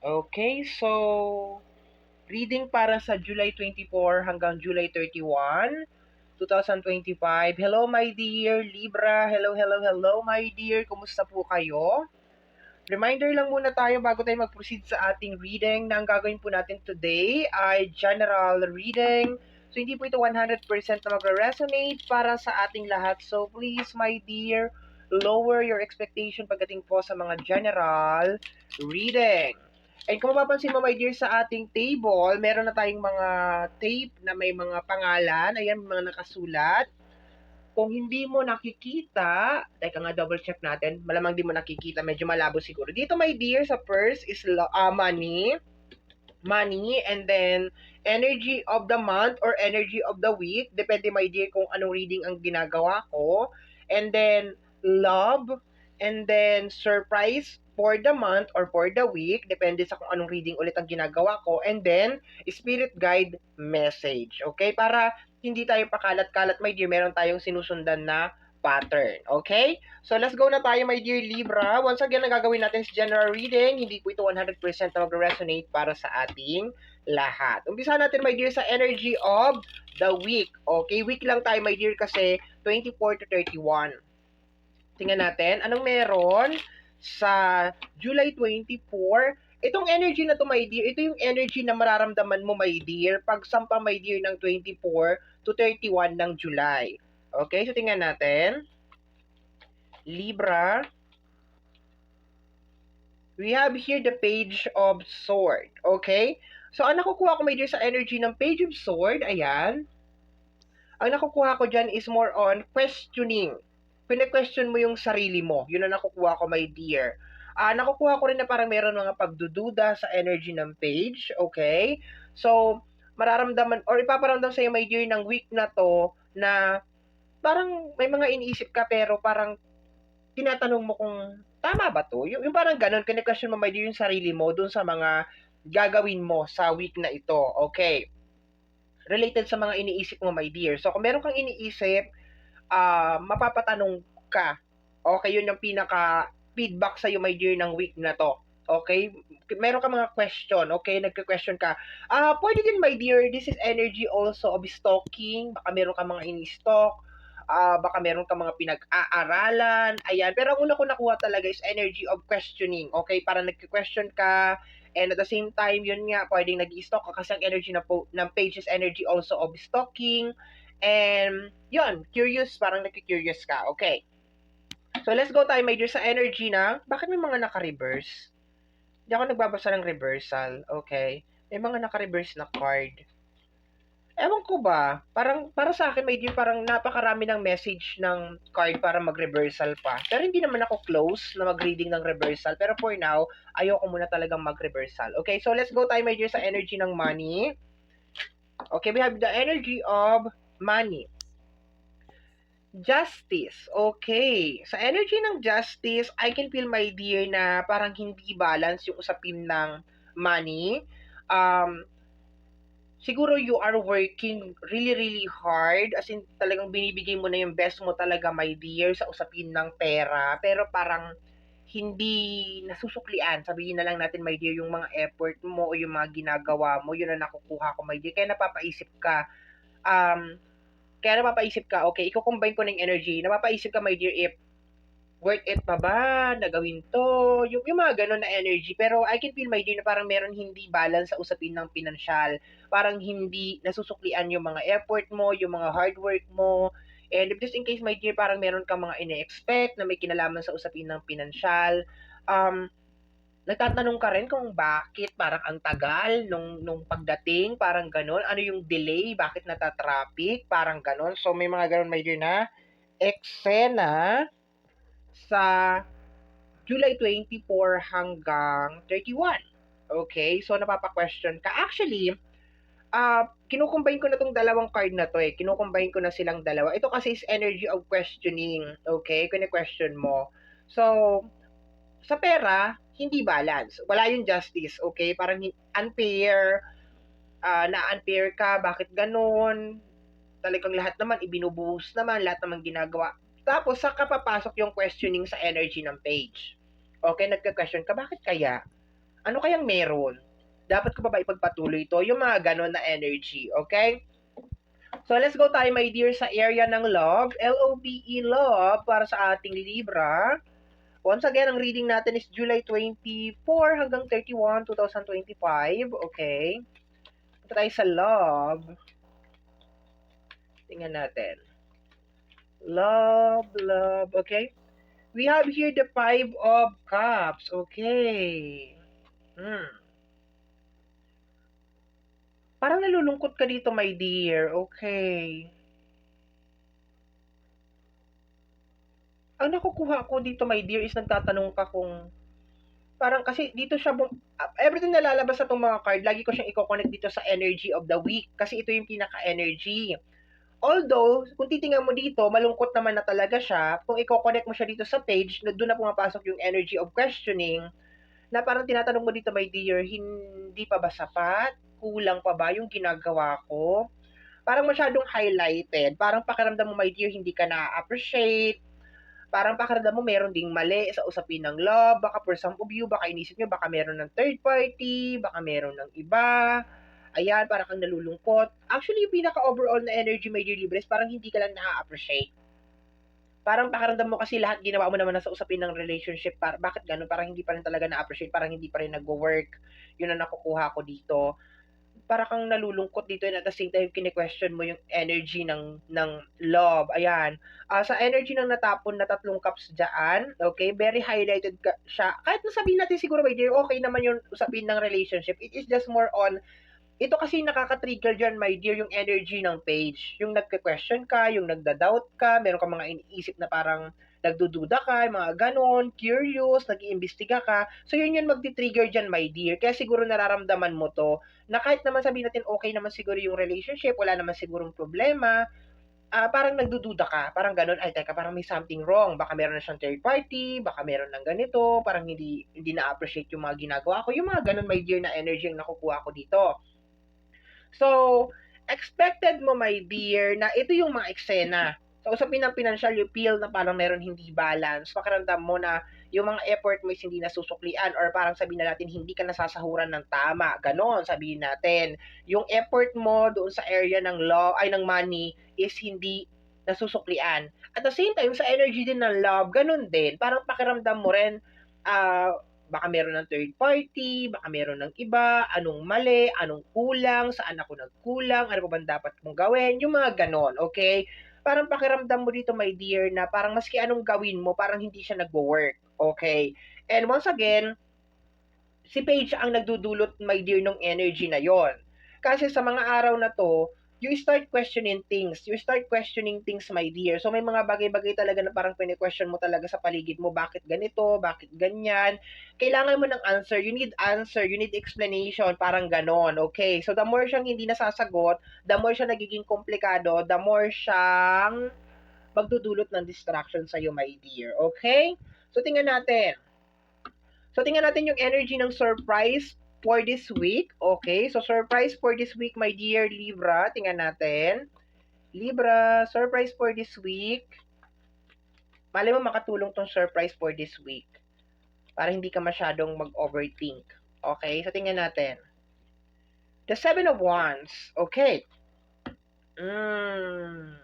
Okay, so reading para sa July 24 hanggang July 31, 2025. Hello my dear Libra. Hello, hello, hello my dear. Kumusta po kayo? Reminder lang muna tayo bago tayo mag-proceed sa ating reading na ang gagawin po natin today ay general reading. So hindi po ito 100% na magre-resonate para sa ating lahat. So please my dear, lower your expectation pagdating po sa mga general reading. And kung mapapansin mo, my dear, sa ating table, meron na tayong mga tape na may mga pangalan. Ayan, mga nakasulat. Kung hindi mo nakikita, teka nga, double check natin. Malamang di mo nakikita, medyo malabo siguro. Dito, my dear, sa purse is uh, money. Money, and then energy of the month or energy of the week. Depende, my dear, kung anong reading ang ginagawa ko. And then, love, and then surprise for the month or for the week, depende sa kung anong reading ulit ang ginagawa ko, and then spirit guide message. Okay? Para hindi tayo pakalat-kalat, my dear, meron tayong sinusundan na pattern. Okay? So, let's go na tayo, my dear Libra. Once again, ang gagawin natin sa general reading, hindi po ito 100% na mag-resonate para sa ating lahat. Umpisa natin, my dear, sa energy of the week. Okay? Week lang tayo, my dear, kasi 24 to 31. Tingnan natin, anong meron? sa July 24, itong energy na to, my dear, ito yung energy na mararamdaman mo, my dear, pag sampa, my dear, ng 24 to 31 ng July. Okay, so tingnan natin. Libra. We have here the page of sword. Okay? So, ang nakukuha ko, my dear, sa energy ng page of sword, ayan. Ang nakukuha ko dyan is more on questioning pine-question mo yung sarili mo. Yun ang nakukuha ko, my dear. Uh, nakukuha ko rin na parang meron mga pagdududa sa energy ng page, okay? So, mararamdaman, or ipaparamdam sa'yo, my dear, ng week na to, na parang may mga iniisip ka, pero parang tinatanong mo kung tama ba to? Yung, yung parang ganun, kine-question mo, my dear, yung sarili mo dun sa mga gagawin mo sa week na ito, okay? Related sa mga iniisip mo, my dear. So, kung meron kang iniisip, uh, mapapatanong ka. Okay, yun yung pinaka feedback sa iyo my dear ng week na to. Okay? Meron ka mga question, okay? Nagka-question ka. Ah, uh, pwede din my dear, this is energy also of stalking. Baka meron ka mga ini-stalk. Ah, uh, baka meron ka mga pinag-aaralan. Ayan. Pero ang una ko nakuha talaga is energy of questioning. Okay? Para nagka-question ka. And at the same time, yun nga, pwedeng nag-stalk ka kasi ang energy na po, ng page is energy also of stalking. And, yun, curious, parang nagki-curious ka. Okay. So, let's go tayo, major, sa energy na, bakit may mga naka-reverse? Hindi ako nagbabasa ng reversal. Okay. May mga naka-reverse na card. Ewan ko ba, parang, para sa akin, major, parang napakarami ng message ng card para mag-reversal pa. Pero hindi naman ako close na mag-reading ng reversal. Pero for now, ayoko muna talagang mag-reversal. Okay, so let's go tayo, major, sa energy ng money. Okay, we have the energy of money. Justice. Okay. Sa energy ng justice, I can feel, my dear, na parang hindi balance yung usapin ng money. Um, siguro you are working really, really hard. As in, talagang binibigay mo na yung best mo talaga, my dear, sa usapin ng pera. Pero parang hindi nasusuklian. Sabihin na lang natin, my dear, yung mga effort mo o yung mga ginagawa mo, yun na nakukuha ko, my dear. Kaya napapaisip ka, um, kaya napapaisip ka, okay, i-combine ko ng energy. Napapaisip ka, my dear, if worth it pa ba na gawin to? Yung, yung mga ganun na energy. Pero I can feel, my dear, na parang meron hindi balance sa usapin ng pinansyal. Parang hindi nasusuklian yung mga effort mo, yung mga hard work mo. And if just in case, my dear, parang meron ka mga ine-expect na may kinalaman sa usapin ng pinansyal, um, nagtatanong ka rin kung bakit parang ang tagal nung, nung pagdating, parang ganun. Ano yung delay? Bakit natatraffic? Parang ganun. So, may mga ganun, dear, na eksena sa July 24 hanggang 31. Okay? So, napapa-question ka. Actually, uh, kinukumbine ko na tong dalawang card na to eh. Kinukumbine ko na silang dalawa. Ito kasi is energy of questioning. Okay? Kung question mo. So, sa pera, hindi balance. Wala yung justice, okay? Parang unfair, uh, na-unfair ka, bakit ganun? Talagang lahat naman, ibinubuhos naman, lahat naman ginagawa. Tapos, saka papasok yung questioning sa energy ng page. Okay, nagka-question ka, bakit kaya? Ano kayang meron? Dapat ko pa ba ipagpatuloy to? Yung mga ganon na energy, okay? So, let's go tayo, my dear, sa area ng love. L-O-V-E, love, para sa ating Libra. Once again, ang reading natin is July 24 hanggang 31, 2025. Okay. Punta tayo sa love. Tingnan natin. Love, love. Okay. We have here the Five of Cups. Okay. Hmm. Parang nalulungkot ka dito, my dear. Okay. Ang nakukuha ko dito, my dear, is nagtatanong ka kung parang kasi dito siya bum- everything na lalabas sa itong mga card, lagi ko siyang i-connect dito sa energy of the week kasi ito yung pinaka-energy. Although, kung titingnan mo dito, malungkot naman na talaga siya. Kung i-connect mo siya dito sa page, doon na pumapasok yung energy of questioning, na parang tinatanong mo dito, my dear, hindi pa ba sapat? Kulang pa ba yung ginagawa ko? Parang masyadong highlighted. Parang pakiramdam mo, my dear, hindi ka na-appreciate. Parang pakiramdam mo, meron ding mali sa usapin ng love. Baka for some of you, baka inisip nyo, baka meron ng third party, baka meron ng iba ayan, parang kang nalulungkot. Actually, yung pinaka-overall na energy, dear Libres, parang hindi ka lang na-appreciate. Parang pakiramdam mo kasi lahat ginawa mo naman na sa usapin ng relationship. Par bakit ganun? Parang hindi pa rin talaga na-appreciate. Parang hindi pa rin nag-work. Yun ang nakukuha ko dito. Para kang nalulungkot dito and at the same time, kine-question mo yung energy ng, ng love. Ayan. Uh, sa energy ng natapon na tatlong cups dyan, okay, very highlighted ka, siya. Kahit nasabihin natin siguro, my dear, okay naman yung usapin ng relationship. It is just more on ito kasi nakaka-trigger dyan, my dear, yung energy ng page. Yung nagka-question ka, yung nagda-doubt ka, meron ka mga iniisip na parang nagdududa ka, mga ganon, curious, nag-iimbestiga ka. So, yun yun magti-trigger dyan, my dear. Kaya siguro nararamdaman mo to, na kahit naman sabihin natin okay naman siguro yung relationship, wala naman sigurong problema, uh, parang nagdududa ka, parang ganon, ay teka, parang may something wrong, baka meron na siyang third party, baka meron ng ganito, parang hindi hindi na-appreciate yung mga ginagawa ko, yung mga ganon, my dear, na energy yung nakukuha ko dito. So, expected mo, my dear, na ito yung mga eksena. So, usapin ng financial, you feel na parang meron hindi balance. Pakiramdam mo na yung mga effort mo is hindi nasusuklian or parang sabihin na natin hindi ka nasasahuran ng tama. Ganon, sabihin natin. Yung effort mo doon sa area ng law, ay ng money is hindi nasusuklian. At the same time, sa energy din ng love, ganun din. Parang pakiramdam mo rin, uh, baka meron ng third party, baka meron ng iba, anong mali, anong kulang, saan ako nagkulang, ano pa bang dapat mong gawin, yung mga ganon, okay? Parang pakiramdam mo dito, my dear, na parang maski anong gawin mo, parang hindi siya nagwo-work, okay? And once again, si Paige ang nagdudulot, my dear, ng energy na yon. Kasi sa mga araw na to, you start questioning things. You start questioning things, my dear. So, may mga bagay-bagay talaga na parang pini-question mo talaga sa paligid mo. Bakit ganito? Bakit ganyan? Kailangan mo ng answer. You need answer. You need explanation. Parang ganon. Okay? So, the more siyang hindi nasasagot, the more siya nagiging komplikado, the more siyang magdudulot ng distraction sa'yo, my dear. Okay? So, tingnan natin. So, tingnan natin yung energy ng surprise for this week. Okay, so surprise for this week, my dear Libra. Tingnan natin. Libra, surprise for this week. Mali mo makatulong tong surprise for this week. Para hindi ka masyadong mag-overthink. Okay, so tingnan natin. The Seven of Wands. Okay. Mm.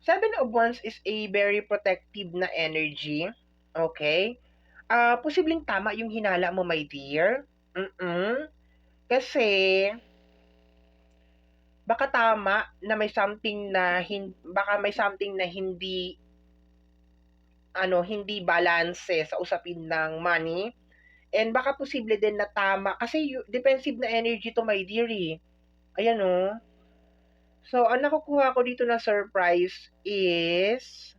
Seven of Wands is a very protective na energy. Okay ah, posibleng tama yung hinala mo, my dear. Mm. Kasi baka tama na may something na hin baka may something na hindi ano, hindi balance sa usapin ng money. And baka posible din na tama kasi you, defensive na energy to my dear eh. Ayan oh. So, ang nakukuha ko dito na surprise is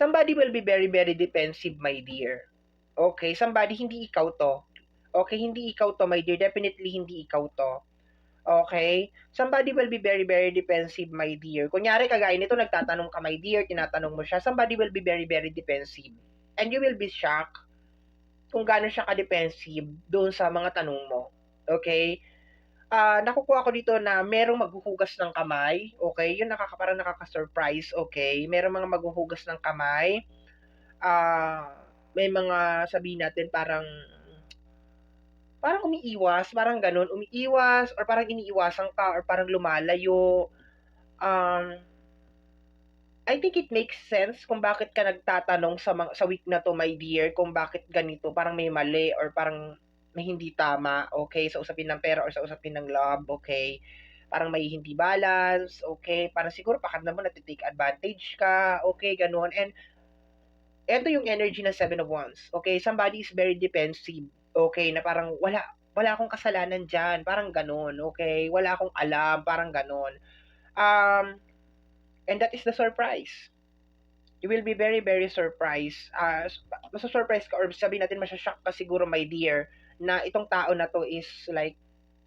Somebody will be very, very defensive, my dear. Okay? Somebody, hindi ikaw to. Okay? Hindi ikaw to, my dear. Definitely hindi ikaw to. Okay? Somebody will be very, very defensive, my dear. Kunyari, kagaya nito, nagtatanong ka, my dear, tinatanong mo siya, somebody will be very, very defensive. And you will be shocked kung gaano siya ka-defensive doon sa mga tanong mo. Okay? Uh, nakukuha ko dito na merong maghuhugas ng kamay. Okay? Yun nakaka, parang nakaka-surprise. Okay? Merong mga maghuhugas ng kamay. ah, may mga sabihin natin parang parang umiiwas, parang ganun, umiiwas or parang iniiwasan ka or parang lumalayo. Um, I think it makes sense kung bakit ka nagtatanong sa mga, sa week na to, my dear, kung bakit ganito, parang may mali or parang may hindi tama, okay, sa usapin ng pera or sa usapin ng love, okay, parang may hindi balance, okay, parang siguro pakad mo natitake advantage ka, okay, ganun, and ito yung energy ng Seven of Wands, okay, somebody is very defensive, okay, na parang wala, wala akong kasalanan dyan, parang ganun, okay, wala akong alam, parang ganun, um, and that is the surprise, you will be very, very surprised. Uh, masa-surprise ka or sabihin natin masashock ka siguro, my dear, na itong tao na to is like,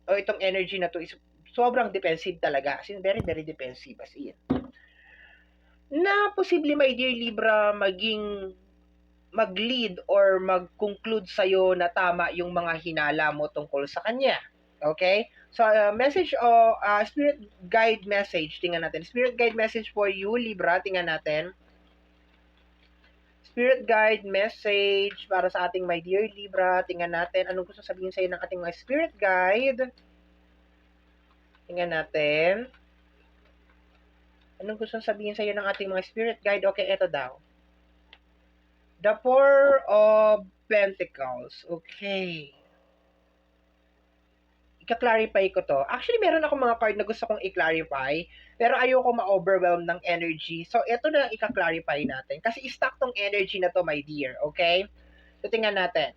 o itong energy na to is sobrang defensive talaga. As in, very, very defensive as in. Na posible, my dear Libra, maging mag-lead or mag-conclude sa'yo na tama yung mga hinala mo tungkol sa kanya. Okay? So, uh, message o uh, spirit guide message, tingnan natin. Spirit guide message for you, Libra, tingnan natin. Spirit guide message para sa ating my dear Libra. Tingnan natin anong gusto sabihin sa iyo ng ating mga spirit guide. Tingnan natin. Anong gusto sabihin sa iyo ng ating mga spirit guide? Okay, ito daw. The Four of Pentacles. Okay ika-clarify ko to. Actually, meron ako mga card na gusto kong i-clarify, pero ayoko ma-overwhelm ng energy. So, ito na lang ika-clarify natin. Kasi stuck tong energy na to, my dear. Okay? So, tingnan natin.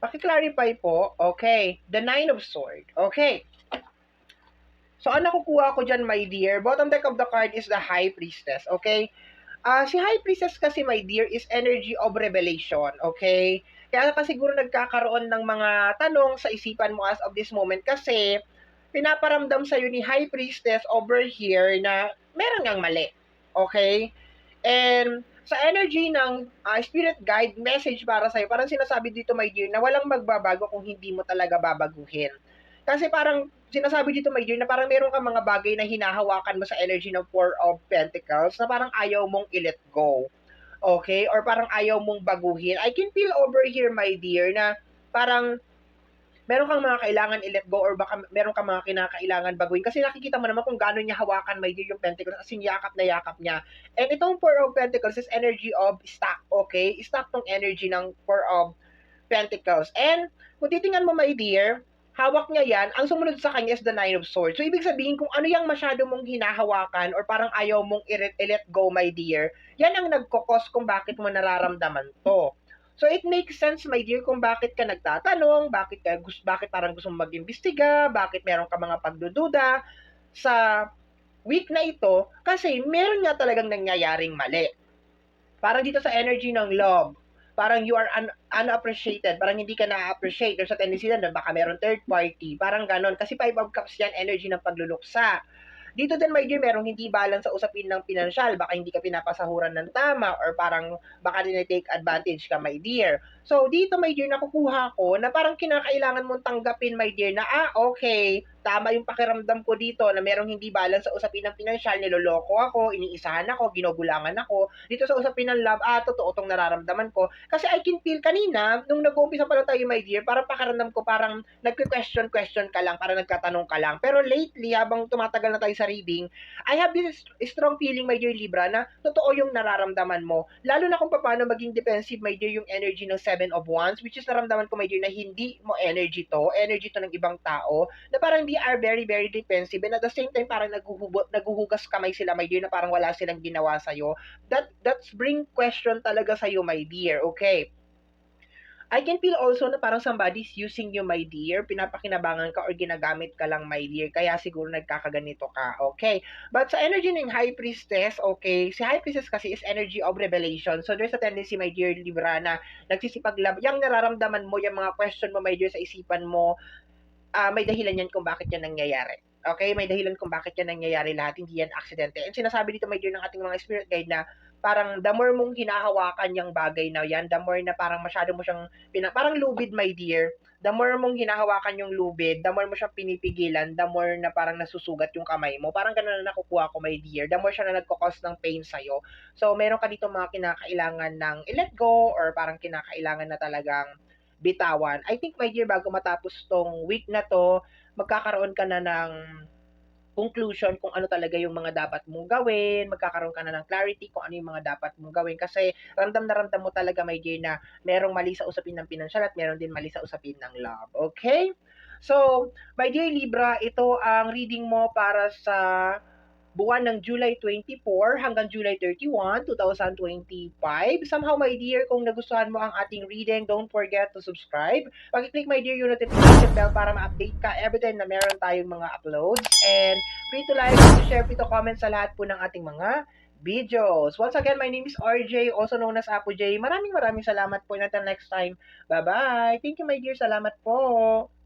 Paki-clarify po. Okay. The Nine of Sword. Okay. So, ang nakukuha ko dyan, my dear, bottom deck of the card is the High Priestess. Okay? Uh, si High Priestess kasi, my dear, is energy of revelation. Okay? Kaya ka siguro nagkakaroon ng mga tanong sa isipan mo as of this moment kasi pinaparamdam sa'yo ni High Priestess over here na meron ngang mali. Okay? And sa energy ng uh, spirit guide message para sa'yo, parang sinasabi dito, my dear, na walang magbabago kung hindi mo talaga babaguhin. Kasi parang sinasabi dito, my dear, na parang meron kang mga bagay na hinahawakan mo sa energy ng Four of Pentacles na parang ayaw mong i-let go. Okay? Or parang ayaw mong baguhin. I can feel over here, my dear, na parang meron kang mga kailangan i-let go or baka meron kang mga kinakailangan baguhin. Kasi nakikita mo naman kung gaano niya hawakan, my dear, yung Pentacles. Kasi yakap na yakap niya. And itong Four of Pentacles is energy of stack, okay? Stack tong energy ng Four of Pentacles. And kung titingnan mo, my dear, hawak niya yan, ang sumunod sa kanya is the Nine of Swords. So, ibig sabihin, kung ano yung masyado mong hinahawakan or parang ayaw mong i-let go, my dear, yan ang nagkokos kung bakit mo nararamdaman to. So, it makes sense, my dear, kung bakit ka nagtatanong, bakit, ka, bakit parang gusto mong mag-imbestiga, bakit meron ka mga pagdududa sa week na ito, kasi meron nga talagang nangyayaring mali. Parang dito sa energy ng love, parang you are un- unappreciated, parang hindi ka na-appreciate. There's a tendency na baka meron third party, parang ganon. Kasi five of cups yan, energy ng pagluluksa. Dito din, my dear, merong hindi balance sa usapin ng pinansyal. Baka hindi ka pinapasahuran ng tama or parang baka din take advantage ka, my dear. So, dito, my dear, nakukuha ko na parang kinakailangan mong tanggapin, my dear, na ah, okay, tama yung pakiramdam ko dito na merong hindi balance sa usapin ng pinansyal, niloloko ako, iniisahan ako, ginugulangan ako. Dito sa usapin ng love, ah, totoo tong nararamdaman ko. Kasi I can feel kanina, nung nag-uumpisa pa lang tayo, my dear, parang pakiramdam ko, parang nagque-question, question ka lang, parang nagkatanong ka lang. Pero lately, habang tumatagal na tayo sa reading, I have this strong feeling, my dear Libra, na totoo yung nararamdaman mo. Lalo na kung paano maging defensive, my dear, yung energy ng Seven of Wands, which is naramdaman ko, my dear, na hindi mo energy to, energy to ng ibang tao, na parang they are very, very defensive. And at the same time, parang naguhubo, naguhugas kamay sila, my dear, na parang wala silang ginawa sa'yo. That, that's bring question talaga sa'yo, my dear. Okay. I can feel also na parang somebody's using you, my dear. Pinapakinabangan ka or ginagamit ka lang, my dear. Kaya siguro nagkakaganito ka. Okay. But sa energy ng High Priestess, okay, si High Priestess kasi is energy of revelation. So there's a tendency, my dear Libra, na nagsisipaglab. Yung nararamdaman mo, yung mga question mo, my dear, sa isipan mo, uh, may dahilan yan kung bakit yan nangyayari. Okay, may dahilan kung bakit yan nangyayari lahat, hindi yan aksidente. And sinasabi dito, my dear, ng ating mga spirit guide na parang the more mong hinahawakan yung bagay na yan, the more na parang masyado mo siyang, pina, parang lubid, my dear. The more mong hinahawakan yung lubid, the more mo siyang pinipigilan, the more na parang nasusugat yung kamay mo. Parang ganun na nakukuha ko, my dear. The more siya na nagkakos ng pain sa'yo. So, meron ka dito mga kinakailangan ng i-let go or parang kinakailangan na talagang bitawan. I think, my dear, bago matapos tong week na to, magkakaroon ka na ng conclusion kung ano talaga yung mga dapat mong gawin, magkakaroon ka na ng clarity kung ano yung mga dapat mong gawin kasi ramdam na ramdam mo talaga my dear na merong mali sa usapin ng pinansyal at meron din mali sa usapin ng love. Okay? So, my dear Libra, ito ang reading mo para sa buwan ng July 24 hanggang July 31, 2025. Somehow, my dear, kung nagustuhan mo ang ating reading, don't forget to subscribe. Pag-click, my dear, yung notification bell para ma-update ka every time na meron tayong mga uploads. And free to like, free to share, free to comment sa lahat po ng ating mga videos. Once again, my name is RJ, also known as Apo J. Maraming maraming salamat po. And until next time, bye-bye. Thank you, my dear. Salamat po.